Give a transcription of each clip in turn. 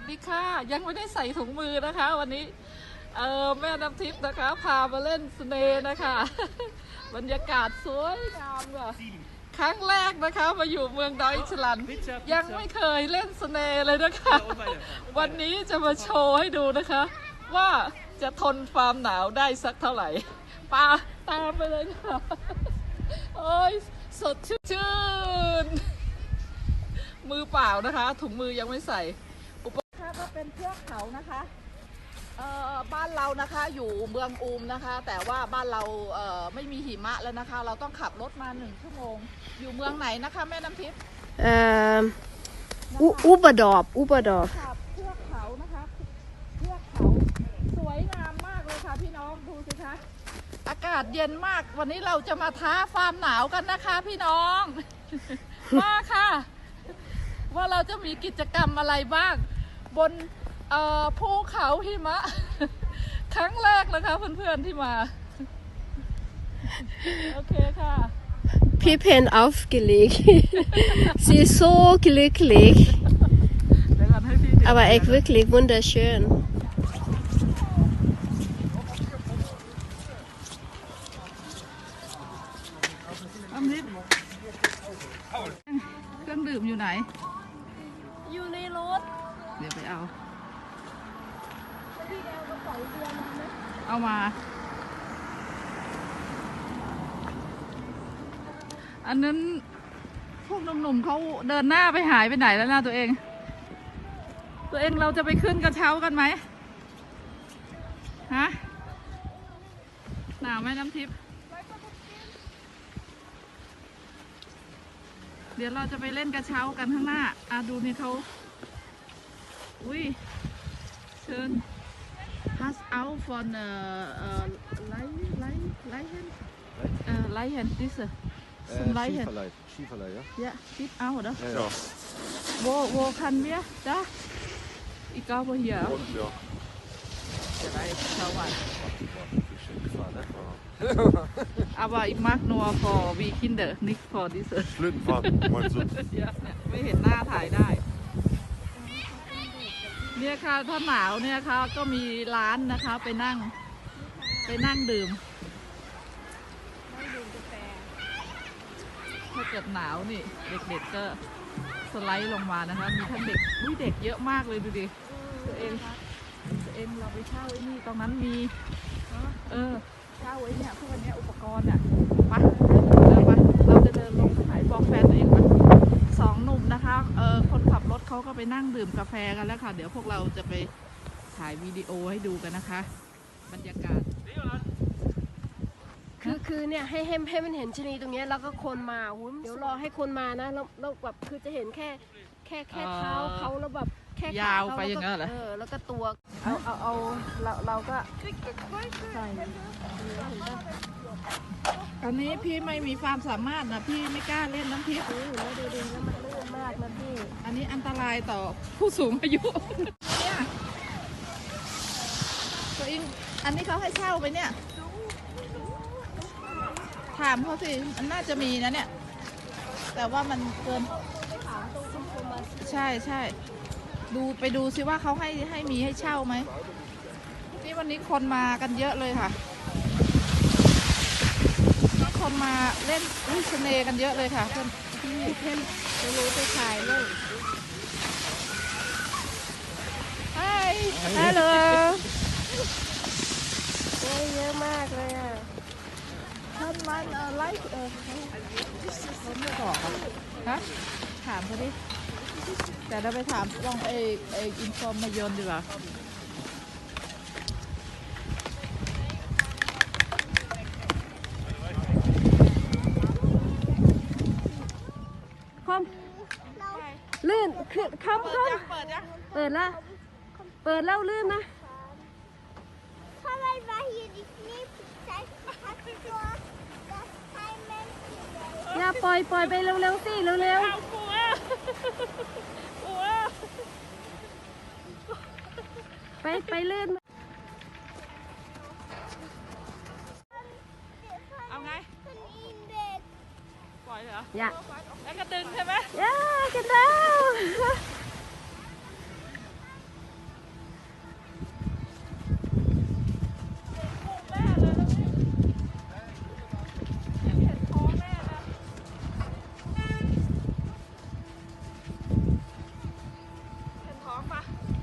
สวัสดีค่ะ ยังไม่ได้ใส่ถุงมือนะคะ วันนี้เออแม่น้ำทิพย์นะคะ พามาเล่นสเนนะคะ บรรยากาศสวยงามค่ะครั้งแรกนะคะมาอยู่เมืองดอยฉลัน ยังไม่เคยเล่นสเนเลยนะคะ วันนี้จะมาโชว์ให้ดูนะคะ ว่าจะทนความหนาวได้สักเท่าไหร่ปาตามไปเลยค่ะโอ้ยสดชื่น มือเปล่านะคะ ถุงมือยังไม่ใส่ กรณ์ก็เป็นเทือกเขานะคะเอ่อบ้านเรานะคะอยู่เมืองอูมนะคะ แต่ว่าบ้านเราเอ่อไม่มีหิมะแล้วนะคะ เราต้องขับรถมาหนึ่งชั่วโมง อยู่เมืองไหนนะคะแม่น้ำทิพย์ Ähm, U Oberdorf, Oberdorf. ขับเทือกเขานะคะเทือกเขาสวยงามมากเลยค่ะพี่น้องดูสิคะอากาศเย็นมากวันนี้เราจะมาท้าความหนาวกันนะคะ พี่น้องมาค่ะ ว่าเราจะมีกิจกรรมอะไรบ้าง บนเอ่อภูเขาหิมะ ครั้งแรกนะคะเพื่อนๆที่มา โอเคค่ะ Pippen aufgelegt. Sie ist so glücklich. เดี๋ยวก่อนให้พี่เดี๋ยว Aber echt wirklich wunderschön. เอามา อันนั้นพวกหนุ่มๆเขาเดินหน้าไปหายไปไหนแล้วนะตัวเอง ตัวเองเราจะไปขึ้นกระเช้ากันไหมฮะหนาวไหมน้ำทิพย์เดี๋ยวเราจะไปเล่นกระเช้ากันข้างหน้าอะดูนี่เขาอุ้ยเชิญ das auch von äh, Leihen, Leichen? Leihen? Äh, äh diese. Äh, Zum äh, Leihen. Skiverleih, ja? Ja, gibt auch, oder? Ja, ja. Wo, wo kann wir? Da? Ich glaube hier. Und, ja. Vielleicht schau mal. Aber ich mag nur für wie Kinder, nicht für diese. Schlittenfahren, meinst du? ja, wir hätten Nachteil da. เนี่ยค่ะถ้าหนาวเนี่ยค่ะก็มีร้านนะคะไปนั่ง ไปนั่งดื่มนั่งดื่มกาแฟถ้าเกิดหนาวนี่ เด็กๆก็สไลด์ลงมานะคะ มีทั้งเด็กอุ้ยเด็กเยอะมากเลยดูดิตัวเองตัวเองเราไปเช่าไอ้นี่ตรงนั้นมีเออเช่าไว้เนี่ยพวกอันเนี้ยอุปกรณ์อะไปเดินไปเราจะเดินลงไปบอกแฟนตัวเองไป องหนุ่มนะคะเออคนขับรถเขาก็ไปนั่งดื่มกาแฟกันแล้วค่ะ เดี๋ยวพวกเราจะไปถ่ายวิดีโอให้ดูกันนะคะ บรรยากาศ คือคือเนี่ยให้ให้ให้มันเห็นชะนีตรงเนี้ยแล้วก็คนมาหุ้มเดี๋ยวรอให้คนมานะแล้วแล้วแบบคือจะเห็นแค่แค่แค่เท้าเขาแล้วแบบ แค่ขยาวขไปอย่างนั้นเหรอ เออแล้วก็ตัวเอาเอาเอาเราเราก็ใส่ตอนนี้พี่ไม่มีความสามารถนะพี่ไม่กล้าเล่นน้ำพริกอืมแล้วดูดิแล้วมันลื่นมากนะพี่อันนี้อันตรายต่อผู้สูงอายุเนี่ยตัวเองอันนี้เขาให้เช่าไปเนี่ย ถามเขาสิมันน่าจะมีนะเนี่ย แต่ว่ามันเกิน ใช่ใช่ ดูไปดูสิว่าเขาให้ให้มีให้เช่าไหมนี่วันนี้คนมากันเยอะเลยค่ะนี่คนมาเล่นอุ้ยเสน่ห์กันเยอะเลยค่ะเพื่อนพี่เพื่อนจะรู้ไปถ่ายเลย Hi Hello โอ้ยเยอะมากเลยอะท่านมันเอ่อไลฟ์เออเขาไม่บอกอะฮะถามเขาดิ แต่เราไปถามลองไอไออินฟอร์มมายนดีกว่าคอมลื่นขึ้นคอมคอมเปิดยังเปิดแล้วเปิดแล้วลื่นนะ Papa war hier die Schneepizza. Hast du das kein Mensch gesehen? อย่าปล่อยปล่อยไปเร็วๆสิเร็วเอากลัวกลัวๆ ไปไปลื่น เอาไง Von ihm weg. ปล่อยเหรอ อย่า แล้วก็ดึงใช่ไหมอย่ากันแล้ว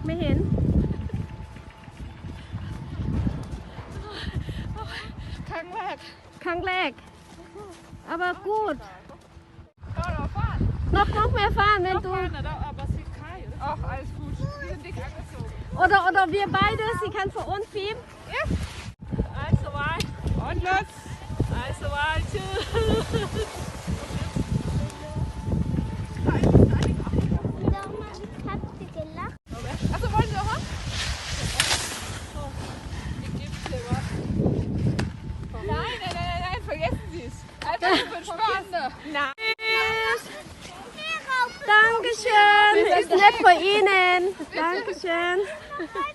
ไม่เห็น ครั้งแรก ครั้งแรกอาบากูดก็เราฟาดนกนกแม่ฟ้าแม่เราตัวฟาดนะเราเอาบาสิคายอ๋อ alles gut wir sind dick angezogen Oder, oder wir beide, sie kann für uns filmen. Babys. Alter, du bist Dankeschön. Ist nett von Ihnen. Dankeschön.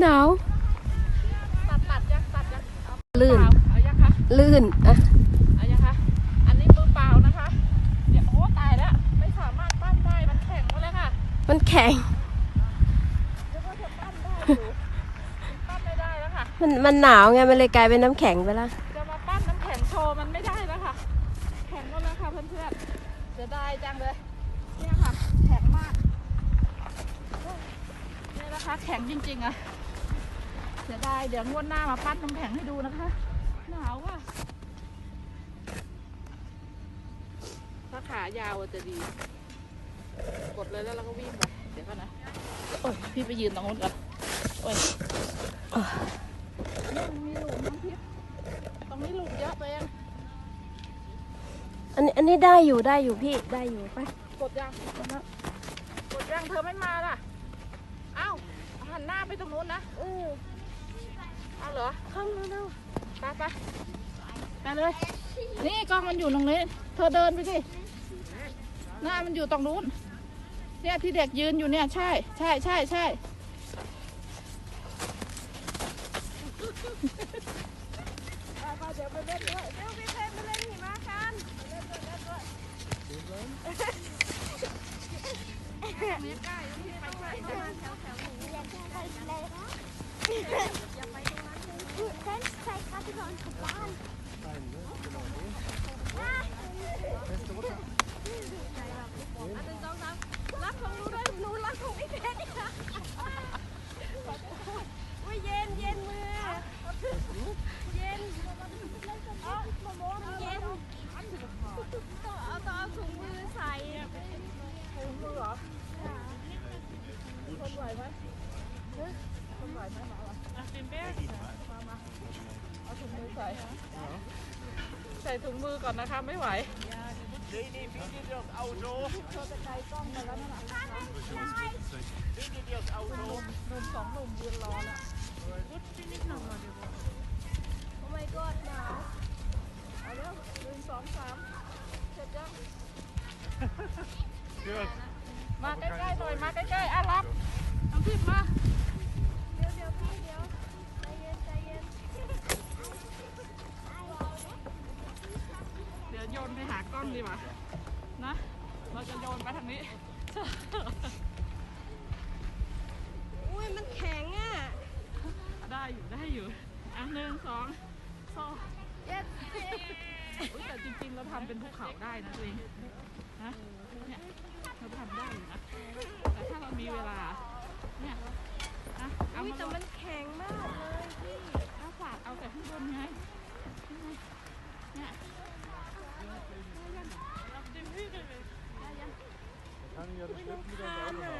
หนาว ตัดตัดยังตัดยังเอาลื่นเปล่าเอายังคะลื่นอะเอายังคะอันนี้มือเปล่านะคะเนี่ยโอ้ตายแล้วไม่สามารถปั้นได้มันแข็งหมดเลยค่ะ มันแข็งเดี๋ยวก็จะปั้นได้อยู่ปั้นไม่ได้แล้วค่ะมันมันหนาวไงมันเลยกลายเป็นน้ำแข็งไปละจะมาปั้นน้ำแข็งโชว์มันไม่ได้แล้วค่ะ แข็งหมดแล้วค่ะเพื่อนๆเสียดายจังเลยเนี่ยค่ะแข็งมากนี่นะคะแข็งจริงๆอะ เสียดายเดี๋ยวงวดหน้ามาปั้นน้ำแข็งให้ดูนะคะ หนาวอะถ้าขายาวจะดี กดเลยแล้วเราก็วิ่งไปเดี๋ยวก่อนนะ โอ้ยพี่ไปยืนตรงนู้นก่อนโอ้ยนี่มันมีหลุมน้ำทิพย์ตรงนี้หลุมเยอะตัวเองอันนี้อันนี้ได้อยู่ได้อยู่พี่ได้อยู่ไปกดยังกดแล้วกดยังเธอไม่มาล่ะ เอ้าหันหน้าไปตรงนู้นนะเออ เอาเหรอเข้าเร็วไปไปไปเลย นี่กล้องมันอยู่ตรงนี้ เธอเดินไปสิหน้ามันอยู่ตรงนู้น เนี่ยที่เด็กยืนอยู่เนี่ยใช่ ใช่ใช่ใช่ไปๆเดี๋ยวไปเล่นด้วยเดี๋ยวพี่เพนไปเล่นหิมะกันไปเล่นด้วยเล่นด้วยไม่ใกล้พี่ไปใกล้ Du, Dennis zeigt gerade über unsere Bahn. Nein, ne? Genau, ne? Ah! Beste Runde. เอาถุงมือใส่ ใส่ถุงมือก่อนนะคะ ไม่ไหว Nee, nee, vind je dat auto? Vind je dat auto? หนุ่มสองหนุ่มยืนรอแล้วโอ้ my god หนาวเอาเร็วหนึ่งสองสามเสร็จยังม เราจะโยนไปทางนี้ อุ้ยมันแข็งอะ ได้อยู่ได้อยู่อะหนึ่งสองสองอุ๊ยแต่จริงๆเราทำเป็นภูเขาได้นะตัวเองนะเนี่ยเราทำได้อยู่นะแต่ถ้าเรามีเวลาเนี่ยอะเอาอุ้ยมาแต่ลงมันแข็งม 你看。